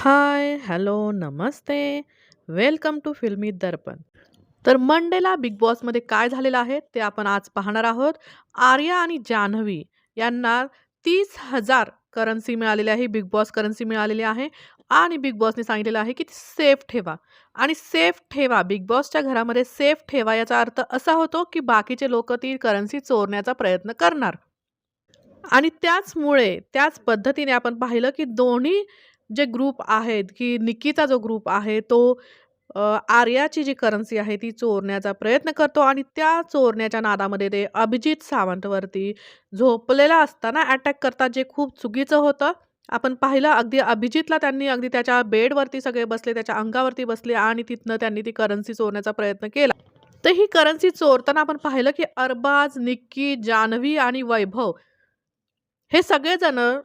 High, hello, Namaste. Welcome to Filmi Darpan. तर मंडेला big बॉसमध्ये काय झालेलं आहे ते आपण आज पाहणार आहोत. आर्या आणि जान्हवी यांना तीस हजार करन्सी मिळालेली आहे. बिग बॉस करन्सी मिळालेली आहे आणि बिग बॉसने सांगितलेलं आहे की ती सेफ ठेवा आणि सेफ ठेवा. बिग बॉसच्या घरामध्ये सेफ ठेवा याचा अर्थ असा होतो की बाकीचे लोक ती करन्सी चोरण्याचा प्रयत्न करणार. आणि त्याचमुळे त्याच पद्धतीने आपण पाहिलं की दोन्ही जे ग्रुप आहेत, की निक्कीचा जो ग्रुप आहे तो आर्याची जी करन्सी आहे ती चोरण्याचा प्रयत्न करतो आणि त्या चोरण्याच्या नादामध्ये ते अभिजित सावंतवरती झोपलेला असताना अटॅक करतात, जे खूप चुकीचं होतं. आपण पाहिलं अगदी अभिजितला त्यांनी अगदी त्याच्या बेडवरती सगळे बसले, त्याच्या अंगावरती बसले आणि तिथनं त्यांनी ती करन्सी चोरण्याचा प्रयत्न केला. तर ही करन्सी चोरताना आपण पाहिलं की अरबाज, निक्की, जान्हवी आणि वैभव हे सगळेजणं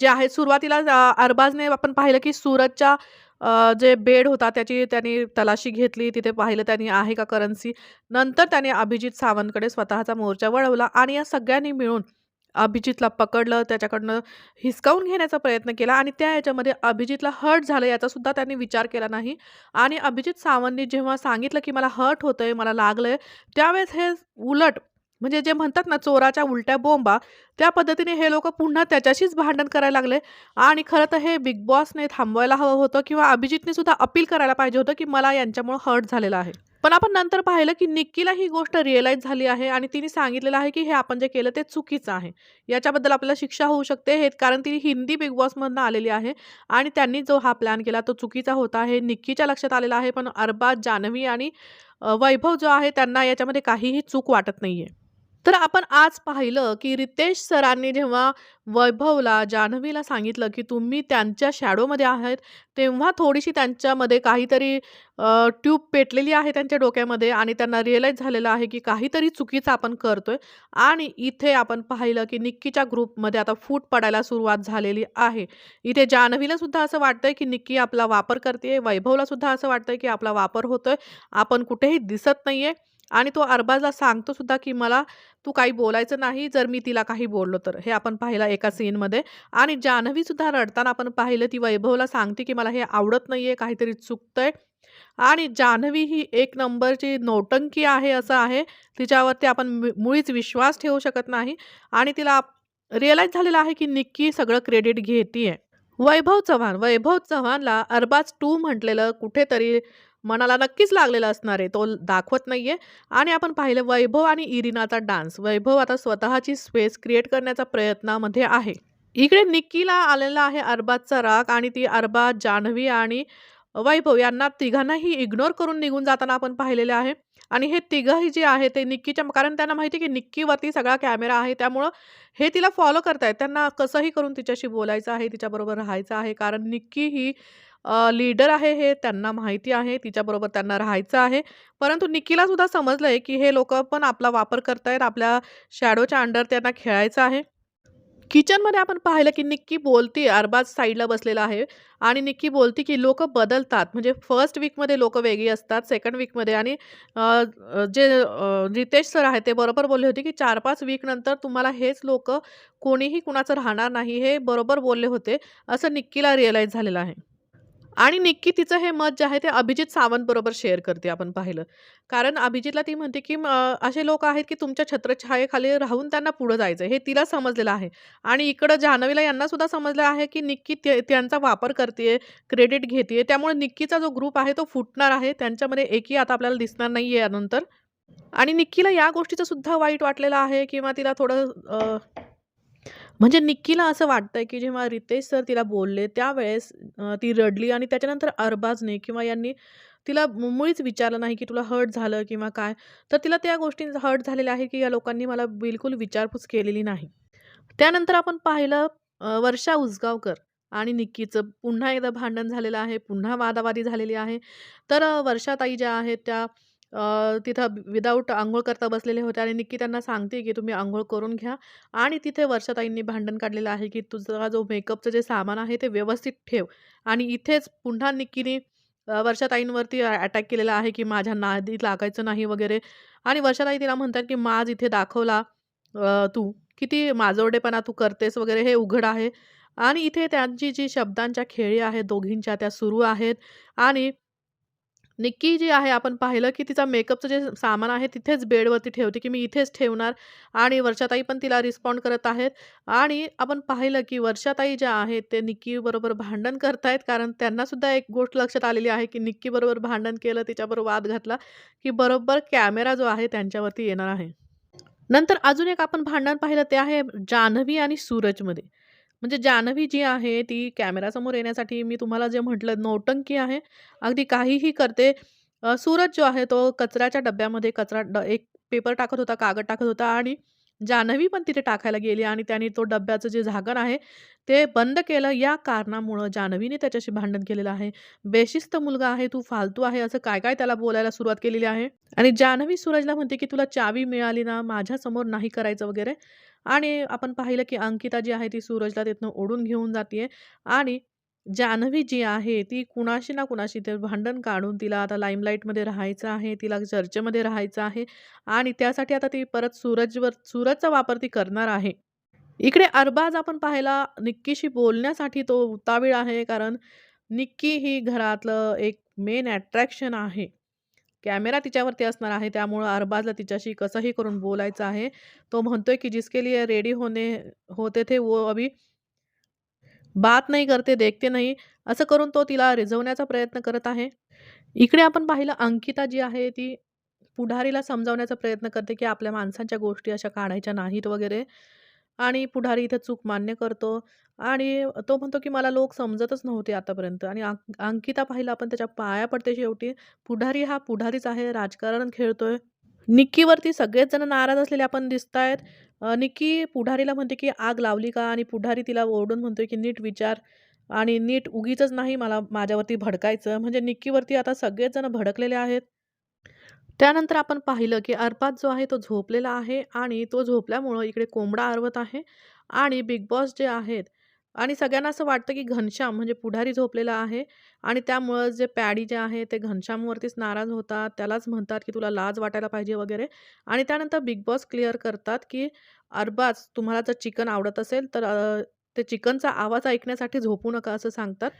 जे आहे सुरुवातीला अरबाजने आपण पाहिलं की सूरजच्या जे बेड होता त्याची त्यांनी तलाशी घेतली. तिथे पाहिलं त्यांनी आहे का करन्सी. नंतर त्याने अभिजित सावंतकडे स्वतःचा मोर्चा वळवला आणि या सगळ्यांनी मिळून अभिजितला पकडलं, त्याच्याकडनं हिसकावून घेण्याचा प्रयत्न केला आणि त्या याच्यामध्ये अभिजितला हर्ट झालं याचासुद्धा त्यांनी विचार केला नाही आणि अभिजित सावंतनी जेव्हा सांगितलं की मला हर्ट होतंय, मला लागलंय, त्यावेळेस हे उलट म्हणजे जे म्हणतात ना चोराच्या उलट्या बोंबा, त्या पद्धतीने हे लोक पुन्हा त्याच्याशीच भांडण करायला लागले आणि खरं तर हे बिग बॉसने थांबवायला हवं होतं किंवा अभिजितने सुद्धा अपील करायला पाहिजे होतं की मला यांच्यामुळं हर्ट झालेलं आहे. पण आपण नंतर पाहिलं की निक्कीला ही गोष्ट रिअलाईज झाली आहे आणि तिने सांगितलेलं आहे की हे आपण जे केलं ते चुकीचं आहे. याच्याबद्दल आपल्याला शिक्षा होऊ शकते हे कारण ती हिंदी बिग बॉसमधनं आलेली आहे आणि त्यांनी जो हा प्लॅन केला तो चुकीचा होता हे निक्कीच्या लक्षात आलेला आहे. पण अरबाज, जान्हवी आणि वैभव जो आहे त्यांना याच्यामध्ये काहीही चूक वाटत नाही आहे तर आपण आज पाहिलं की रितेश सरांनी जेव्हा वैभवला, जान्हवीला सांगितलं की तुम्ही त्यांच्या शॅडोमध्ये आहात, तेव्हा थोडीशी त्यांच्यामध्ये काहीतरी ट्यूब पेटलेली आहे त्यांच्या डोक्यामध्ये आणि त्यांना रिअलाईज झालेलं आहे की काहीतरी चुकीचं आपण करतोय. आणि इथे आपण पाहिलं की निक्कीच्या ग्रुपमध्ये आता फूट पडायला सुरुवात झालेली आहे. इथे जान्हवीला सुद्धा असं वाटतंय की निक्की आपला वापर करते वैभवला सुद्धा असं वाटतंय की आपला वापर होतोय, आपण कुठेही दिसत नाहीये. आणि तो अरबाजला सांगतो सुद्धा की मला तू काही बोलायचं नाही जर मी तिला काही बोललो तर. हे आपण पाहिलं एका सीनमध्ये आणि जान्हवी सुद्धा रडताना आपण पाहिलं ती वैभवला सांगते की मला हे आवडत नाहीये, काहीतरी चुकतंय आणि जान्हवी ही एक नंबरची नौटंकी आहे असं आहे. तिच्यावरती आपण मु मुळीच विश्वास ठेवू शकत नाही आणि तिला रिअलाईज झालेलं आहे की निक्की सगळं क्रेडिट घेते वैभव चव्हाण, वैभव चव्हाणला अरबाज टू म्हटलेलं कुठेतरी मनाला नक्कीच लागलेला असणार आहे. तो दाखवत नाही आहे आणि आपण पाहिलं वैभव आणि इरिनाचा डान्स. वैभव आता स्वतःची स्पेस क्रिएट करण्याचा प्रयत्नामध्ये आहे. इकडे निक्कीला आलेला आहे अरबाजचा राग आणि ती अरबाज, जान्हवी आणि वैभव यांना तिघांनाही इग्नोर करून निघून जाताना आपण पाहिलेले आहे आणि हे तिघंही जे आहे ते निक्कीच्या कारण त्यांना माहिती आहे की निक्कीवरती सगळा कॅमेरा आहे. त्यामुळं हे तिला फॉलो करतायत. त्यांना कसंही करून तिच्याशी बोलायचं आहे, तिच्याबरोबर राहायचं आहे. कारण निक्की ही लीडर आहे हे त्यांना माहिती आहे. तिच्याबरोबर त्यांना राहायचं आहे. परंतु निक्कीला सुद्धा आहे की हे लोक पण आपला वापर करतायत. आपल्या शॅडोच्या अंडर त्यांना खेळायचं आहे. किचनमध्ये आपण पाहिलं की निक्की बोलती अरबाज साईडला बसलेला आहे आणि निक्की बोलती की लोक बदलतात. म्हणजे फर्स्ट वीकमध्ये लोक वेगळी असतात, सेकंड वीकमध्ये आणि जे रितेश सर आहे ते बरोबर बोलले होते की 4-5 वीकनंतर तुम्हाला हेच लोक कोणीही कुणाचं राहणार नाही. हे बरोबर बोलले होते. असं निक्कीला रिअलाईज झालेलं आहे. आणि निक्की तिचं हे मत जे आहे ते अभिजित सावंत बरोबर शेअर करते आपण पाहिलं. कारण अभिजितला ती म्हणते की असे लोक आहेत की तुमच्या छत्रछायेखाली राहून त्यांना पुढे जायचं हे तिला समजलेलं आहे. आणि इकडं जान्हवीला यांना सुद्धा समजलं आहे की निक्की त्यांचा वापर करते क्रेडिट घेते त्यामुळे निक्कीचा जो ग्रुप आहे तो फुटणार आहे. त्यांच्यामध्ये एकही आता आपल्याला दिसणार नाही आहे यानंतर. आणि निक्कीला या गोष्टीचं सुद्धा वाईट वाटलेलं आहे किंवा तिला थोडं म्हणजे निक्कीला असं वाटतंय की जेव्हा रितेश सर तिला बोलले त्यावेळेस ती रडली आणि त्याच्यानंतर अरबाजने किंवा यांनी तिला मुळीच विचारलं नाही की तुला हर्ट झालं किंवा काय. तर तिला त्या गोष्टींचा हर्ट झालेल्या आहे की या लोकांनी मला बिलकुल विचारपूस केलेली नाही. त्यानंतर आपण पाहिलं वर्षा उसगावकर आणि निक्कीचं पुन्हा एकदा भांडण झालेलं आहे. पुन्हा वादावादी झालेली आहे. तर वर्षाताई ज्या आहेत त्या तिथं विदाऊट आंघोळ करता बसलेले होते आणि निक्की त्यांना सांगते की तुम्ही आंघोळ करून घ्या. आणि तिथे वर्षाताईंनी भांडण काढलेलं आहे की तुझा जो मेकअपचं जे सामान आहे ते व्यवस्थित ठेव. आणि इथेच पुन्हा निक्कीने वर्षाताईंवरती अटॅक केलेला आहे की माझ्या नादी लागायचं नाही वगैरे. आणि वर्षाताई तिला म्हणतात की माज इथे दाखवला तू. किती माजोरडेपणा तू करतेस वगैरे हे उघड आहे. आणि इथे त्यांची जी शब्दांच्या खेळी आहेत दोघींच्या त्या सुरू आहेत. आणि निक्की जी आहे आपण पाहिलं की तिचा मेकअपचं जे सामान आहे तिथेच बेडवरती ठेवते की मी इथेच ठेवणार आणि वर्षाताई पण तिला रिस्पॉन्ड करत आहेत. आणि आपण पाहिलं की वर्षाताई ज्या आहेत ते निक्कीबरोबर भांडण करतायत कारण त्यांनासुद्धा एक गोष्ट लक्षात आलेली आहे की निक्कीबरोबर भांडण केलं तिच्याबरोबर वाद घातला की बरोबर कॅमेरा जो आहे त्यांच्यावरती येणार आहे. नंतर अजून एक आपण भांडण पाहिलं ते आहे जान्हवी आणि सूरजमध्ये. म्हणजे जान्हवी जी आहे ती कॅमेरासमोर येण्यासाठी मी तुम्हाला जे म्हटलं नौटंकी आहे. अगदी काहीही करते. सूरज जो आहे तो कचऱ्याच्या डब्यामध्ये कचरा ड एक पेपर टाकत होता कागद टाकत होता आणि जान्हवी पण तिथे टाकायला गेली आणि त्याने तो डब्याचं जे झाकण आहे ते बंद केलं. या कारणामुळं जान्हवीने त्याच्याशी भांडण केलेलं आहे. बेशिस्त मुलगा आहे तू फालतू आहे असं काय काय त्याला बोलायला सुरुवात केलेली आहे? आणि जान्हवी सूरजला म्हणते की तुला चावी मिळाली ना माझ्यासमोर नाही करायचं वगैरे. आणि आपण पाहिलं की अंकिता जी आहे ती सूरजला तिथनं ओढून घेऊन जाते आणि जान्हवी जी आहे ती कुणाशी ना कुणाशी ते भांडण काढून तिला आता लाईमलाईटमध्ये राहायचं आहे तिला चर्चेमध्ये राहायचं आहे आणि त्यासाठी आता ती परत सूरजवर सूरजचा वापर ती करणार आहे. इकडे अरबाज आपण पाहिला निक्कीशी बोलण्यासाठी तो उतावीळ आहे कारण निक्की ही घरातलं एक मेन अट्रॅक्शन आहे. कॅमेरा तिच्यावरती असणार आहे. त्यामुळं अरबाजला तिच्याशी कसंही करून बोलायचं आहे. तो म्हणतोय की जिसके लिए रेडी होणे होते थे वो अभी बात नाही करते देखते नाही. असं करून तो तिला रिझवण्याचा प्रयत्न करत आहे. इकडे आपण पाहिलं अंकिता जी आहे ती पुढारीला समजावण्याचा प्रयत्न करते की आपल्या माणसांच्या गोष्टी अशा काढायच्या नाहीत वगैरे. आणि पुढारी इथं चूक मान्य करतो. आणि तो म्हणतो की मला लोक समजतच नव्हते आतापर्यंत. आणि अंकिता पाहिलं आपण त्याच्या पाया पडते शेवटी. पुढारी हा पुढारीच आहे राजकारण खेळतोय. निक्कीवरती सगळेच जण नाराज असलेले आपण दिसत आहेत निक्की पुढारीला म्हणते की आग लावली का? आणि पुढारी तिला ओरडून म्हणतोय की नीट विचार. आणि नीट उगीचच नाही मला माझ्यावरती भडकायचं. म्हणजे निक्कीवरती आता सगळेच जण भडकलेले आहेत. त्यानंतर आपण पाहिलं की अरबाज जो आहे तो झोपलेला आहे आणि तो झोपल्यामुळं इकडे कोंबडा आरवत आहे आणि बिग बॉस जे आहेत आणि सगळ्यांना असं वाटतं की घनश्याम म्हणजे पुढारी झोपलेला आहे आणि त्यामुळं जे पॅडी जे आहे ते घनश्यामवरतीच नाराज होतात. त्यालाच म्हणतात की तुला लाज वाटायला पाहिजे वगैरे. आणि त्यानंतर बिग बॉस क्लिअर करतात की अरबाज तुम्हाला जर चिकन आवडत असेल तर ते चिकनचा आवाज ऐकण्यासाठी झोपू नका असं सांगतात.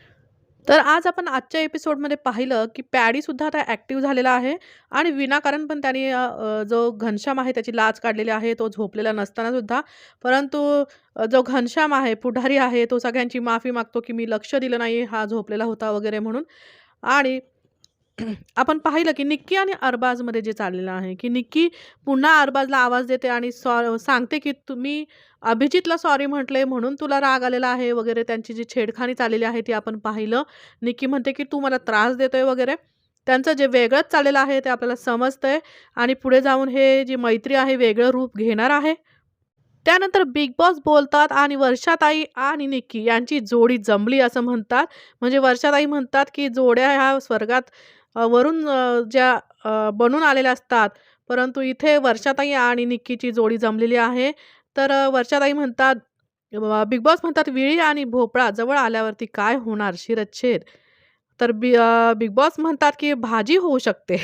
तर आज आपण आजच्या एपिसोडमध्ये पाहिलं की पॅडीसुद्धा आता ॲक्टिव्ह झालेला आहे आणि विनाकारण पण त्याने जो घनश्याम आहे त्याची लाच काढलेली आहे तो झोपलेला नसताना सुद्धा. परंतु जो घनश्याम आहे पुढारी आहे तो सगळ्यांची माफी मागतो की मी लक्ष दिलं नाही हा झोपलेला होता वगैरे म्हणून. आणि आपण पाहिलं की निक्की आणि अरबाजमध्ये जे चाललेलं आहे की निक्की पुन्हा अरबाजला आवाज देते आणि सॉ सांगते की तुम्ही अभिजितला सॉरी म्हटले म्हणून तुला राग आलेला आहे वगैरे त्यांची जी छेडखानी चाललेली आहे ती आपण पाहिलं. निक्की म्हणते की तू मला त्रास देतोय वगैरे. त्यांचं जे वेगळंच चाललेलं आहे ते आपल्याला समजतंय आणि पुढे जाऊन हे जी मैत्री आहे वेगळं रूप घेणार आहे. त्यानंतर बिग बॉस बोलतात आणि वर्षाताई आणि निक्की यांची जोडी जमली असं म्हणतात. म्हणजे वर्षाताई म्हणतात की जोड्या ह्या स्वर्गात वरून ज्या बनून आलेल्या असतात. परंतु इथे वर्षाताई आणि निक्कीची जोडी जमलेली आहे. तर वर्षाताई म्हणतात बिग बॉस म्हणतात विळी आणि भोपळा जवळ आल्यावरती काय होणार शिरच्छेद? तर बि बिग बॉस म्हणतात की भाजी होऊ शकते.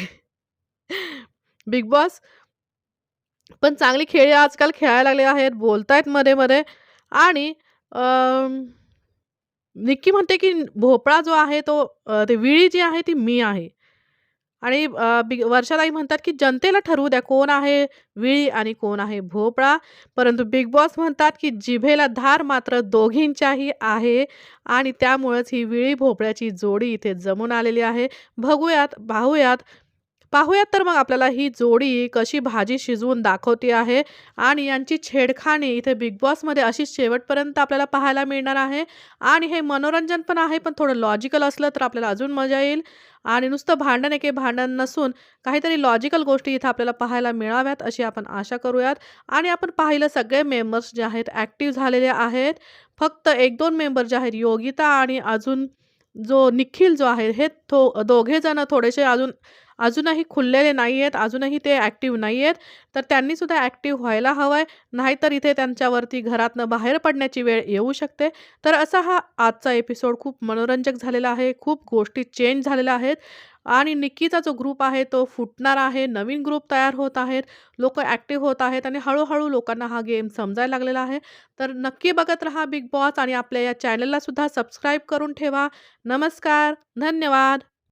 बिग बॉस पण चांगली खेळी आजकाल खेळायला लागले आहेत बोलतायत मध्ये मध्ये. आणि निक्की म्हणते की भोपळा जो आहे तो ते विळी जी आहे ती मी आहे. आणि अ, वर्षाताई म्हणतात की जनतेला ठरवू द्या कोण आहे विळी आणि कोण आहे भोपळा. परंतु बिग बॉस म्हणतात की जिभेला धार मात्र दोघींच्याही आहे आणि त्यामुळेच ही विळी भोपळ्याची जोडी इथे जमून आलेली आहे. बघूयात पाहूयात पाहूयात तर मग आपल्याला ही जोडी कशी भाजी शिजवून दाखवते आहे आणि यांची छेडखाणी इथे बिग बॉसमध्ये अशी शेवटपर्यंत आपल्याला पाहायला मिळणार आहे. आणि हे मनोरंजन पण आहे पण थोडं लॉजिकल असलं तर आपल्याला अजून मजा येईल. आणि नुसतं भांडण एके भांडण नसून काहीतरी लॉजिकल गोष्टी इथं आपल्याला पाहायला मिळाव्यात अशी आपण आशा करूयात. आणि आपण पाहिलं सगळे मेंबर्स जे आहेत ॲक्टिव्ह झालेले आहेत. फक्त एक दोन मेंबर जे आहेत योगिता आणि अजून जो निखिल जो आहे हे थो दोघे जण थोडेसे अजून अजूनही खुललेले नाही आहेत अजूनही ते ॲक्टिव्ह नाही आहेत तर त्यांनीसुद्धा ॲक्टिव्ह व्हायला हवं आहे नाहीतर इथे त्यांच्यावरती घरातनं बाहेर पडण्याची वेळ येऊ शकते. तर असा हा आजचा एपिसोड खूप मनोरंजक झालेला आहे. खूप गोष्टी चेंज झालेल्या आहेत. आणि निक्कीचा जो ग्रुप आहे तो फुटणार आहे. नवीन ग्रुप तयार होत आहेत. लोक ॲक्टिव्ह होत आहेत आणि हळूहळू लोकांना हा गेम समजायला लागलेला आहे. तर नक्की बघत रहा बिग बॉस आणि आपल्या या चॅनललासुद्धा सबस्क्राईब करून ठेवा. नमस्कार. धन्यवाद.